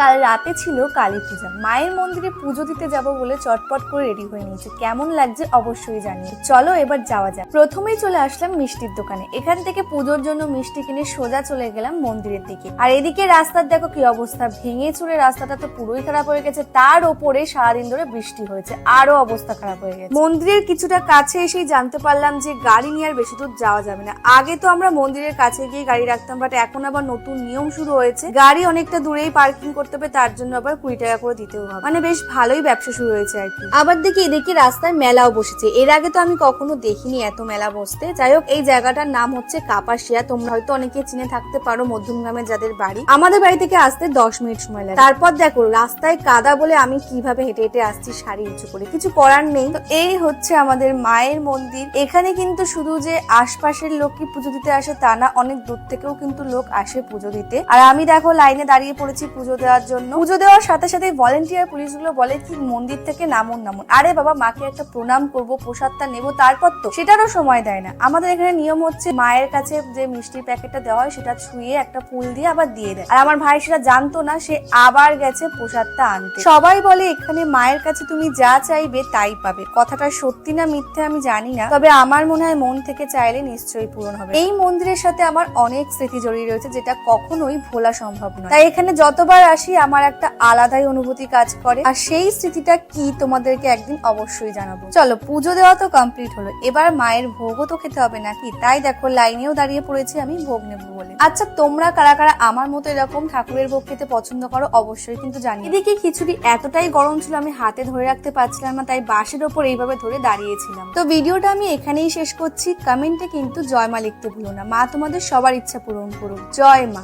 কাল রাতে ছিল কালী পূজা। মায়ের মন্দিরে পুজো দিতে যাব বলে চটপট করে রেডি হয়ে নিয়েছে। কেমন লাগছে অবশ্যই জানিয়ে চলো এবার যাওয়া যাক। প্রথমেই চলে আসলাম মিষ্টির দোকানে। এখান থেকে পুজোর জন্য মিষ্টি কিনে সোজা চলে গেলাম মন্দিরের দিকে। আর এদিকে রাস্তার দেখো কি অবস্থা। ভেঙে চুরে রাস্তাটা তো পুরোই খারাপ হয়ে গেছে। তার ওপরে সারাদিন ধরে বৃষ্টি হয়েছে। আরও অবস্থা খারাপ হয়ে গেছে। মন্দিরের কিছুটা কাছে এসেই জানতে পারলাম যে গাড়ি নিয়ে আর বেশি দূর যাওয়া যাবে না। আগে তো আমরা মন্দিরের কাছে গিয়ে গাড়ি রাখতাম, বাট এখন আবার নতুন নিয়ম শুরু হয়েছে। গাড়ি অনেকটা দূরেই পার্কিং করতে হবে, তার জন্য আবার কুড়ি টাকা করে দিতেও হবে। মানে বেশ ভালোই ব্যবসা শুরু হয়েছে আর কি। আবার দেখি এদিকে রাস্তায় মেলাও বসেছে। এর আগে তো আমি কখনো দেখিনি এত মেলা বসতে। যাই হোক, এই জায়গাটার নাম হচ্ছে কাপাসিয়া। তোমরা হয়তো অনেকে চিনে থাকতে পারো মধ্যমগ্রামের যাদের বাড়ি। আমাদের বাড়ি থেকে আসতে দশ মিনিট সময় লাগে। তারপর দেখো, রাস্তায় কাদা বলে আমি কীভাবে হেঁটে হেঁটে আসছি শাড়ি উঁচু করে। কিছু করার নেই। তো এই হচ্ছে আমাদের মায়ের মন্দির। এখানে কিন্তু শুধু যে আশপাশের লোকই পুজো দিতে আসে তা না, অনেক দূর থেকেও কিন্তু লোক আসে পুজো দিতে। আর আমি দেখো লাইনে দাঁড়িয়ে পড়েছি পুজো দেওয়ার জন্য। পুজো দেওয়ার সাথে সাথে ভলেন্টিয়ার পুলিশগুলো বলে কি মন্দির থেকে নামুন নামুন। আরে বাবা, মাকে একটা প্রণাম করব, প্রসাদটা নেব, তারপর তো। সেটারও সময় দেয় না। আমাদের এখানে নিয়ম হচ্ছে মায়ের কাছে যে মিষ্টির প্যাকেটটা দেওয়া হয়, সেটা ছুঁয়ে একটা ফুল দিয়ে আবার দিয়ে দেয়। আর আমার ভাই সেটা জানতো না, সে আবার গেছে প্রসাদটা আনতে। সবাই বলে, এখানে মায়ের কাছে তুমি যা চাইবে তাই পাবে। কথাটা সত্যি না মিথ্যে আমি জানি না, তবে আমার মনে হয় মন থেকে চাইলে নিশ্চয়ই পূরণ হবে। এই মন্দিরের সাথে আমার অনেক স্মৃতি জড়িয়ে রয়েছে, যেটা কখনোই ভোলা সম্ভব নয়। তাই এখানে যতবার আসি আমার একটা আলাদাই অনুভূতি কাজ করে। আর সেই স্মৃতিটা কি তোমাদেরকে একদিন অবশ্যই জানাব। চলো, পুজো দেওয়া তো কমপ্লিট হলো। এবার মায়ের ভোগও তো খেতে হবে নাকি? তাই দেখো, লাইনেও দাঁড়িয়ে পড়েছি আমি ভোগ নেব বলে। আচ্ছা তোমরা কারা কারা আমার মতো এরকম ঠাকুরের ভোগ খেতে পছন্দ করো অবশ্যই কিন্তু জানি। এদিকে খিচুড়ি এতটাই গরম ছিল, আমি হাতে ধরে রাখতে পারছিলাম না, তাই বাঁশের ওপর এইভাবে ধরে দাঁড়িয়েছিলাম। তো ভিডিওটা আমি এখানেই শেষ করছি। কমেন্টে কিন্তু জয় মা লিখতে ভুলো না। মা তোমাদের সবার ইচ্ছা পূরণ করুক। জয় মা।